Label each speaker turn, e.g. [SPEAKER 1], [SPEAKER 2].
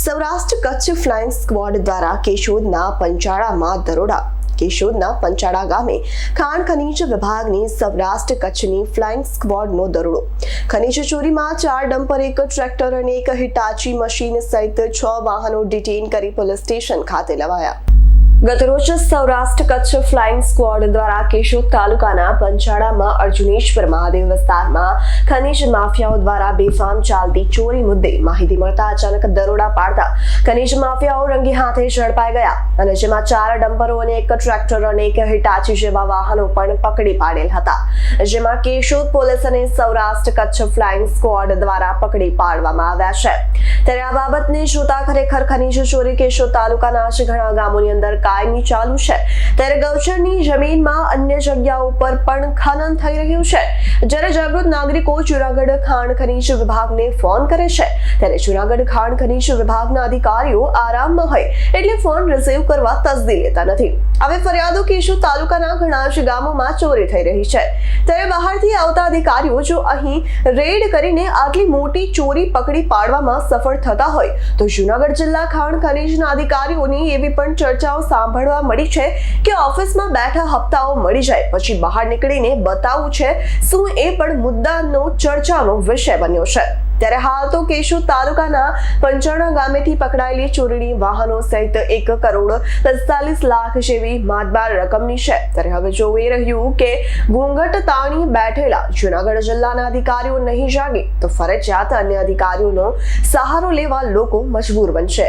[SPEAKER 1] Saurashtra Kutch flying squad દ્વારા કેશોદના પંચાળામાં દરોડા. કેશોદના પંચાળા ગામે ખાણ ખનીજ વિભાગની સૌરાષ્ટ્ર કચ્છની ફ્લાઇંગ સ્ક્વોડનો દરોડો. ખનીજ ચોરીમાં ચાર ડમ્પર, એક ટ્રેક્ટર અને એક હિટાચી મશીન સહિત છ વાહનો ડિટેન કરી પોલીસ સ્ટેશન ખાતે લવાયા. ગતરોજ સૌરાષ્ટ્ર કચ્છ ફ્લાઇંગ સ્ક્વોડ દ્વારા કેશોદ તાલુકાના પંચાળામાં અર્જુનેશ્વર મહાદેવ વિસ્તારમાં ખનીજ માફિયાઓ દ્વારા બેફામ ચાલતી ચોરી મુદ્દે માહિતી મળતા અચાનક દરોડા પાડતા ખનીજ માફિયાઓ રંગી હાથે ઝડપાઈ ગયા અને જેમાં ચાર ડમ્પરો અને એક ટ્રેક્ટર અને એક હિટાચી જેવા વાહનો પણ પકડી પાડેલ હતા, જેમાં કેશોદ પોલીસ અને સૌરાષ્ટ્ર કચ્છ ફ્લાઇંગ સ્ક્વોડ દ્વારા પકડી પાડવામાં આવ્યા છે. ત્યારે આ બાબતને જોતા ખરેખર ખનીજ ચોરી કેશોદ તાલુકાના જ ઘણા ગામોની અંદર કાયમી ચાલુ છે. ત્યારે ગૌચરની જમીનમાં અન્ય જગ્યાઓ પર પણ ખનન થઈ રહ્યું છે. જ્યારે જાગૃત નાગરિકો જુનાગઢ ખાણ ખનીજ વિભાગને ફોન કરે છે, ત્યારે જુનાગઢ ખાણ ખનીજ વિભાગના અધિકારીઓ આરામમાં હોય એટલે ફોન રિસીવ કરવા તસદી લેતા નથી. હવે ફરિયાદો કેશોદ તાલુકાના ઘણા જ ગામોમાં ચોરી થઈ રહી છે. ત્યારે બહારથી આવતા અધિકારીઓ જો અહીં રેડ કરીને આટલી મોટી ચોરી પકડી પાડવામાં સફળ થતા હોય, તો જુનાગઢ જિલ્લા ખાણ ખનીજના અધિકારીઓની એવી પણ ચર્ચાઓ સાંભળવા મળી છે કે ઓફિસમાં બેઠા હપ્તાઓ મળી જાય, પછી બહાર નીકળીને બતાવવું છે શું એ પણ મુદ્દાનો ચર્ચાનો વિષય બન્યો છે. ત્યારે હાલ તો કેશોદ તાલુકાના પંચાણા ગામેથી પકડાયેલી ચોરીની વાહનો સહિત એક કરોડ પિસ્તાલીસ લાખ જેવી માતબાર રકમની છે. ત્યારે હવે જોઈ રહ્યું કે ઘૂંઘટ તાણી બેઠેલા જુનાગઢ જિલ્લાના અધિકારીઓ નહીં જાગે તો ફરજિયાત અન્ય અધિકારીઓનો સહારો લેવા લોકો મજબૂર બનશે.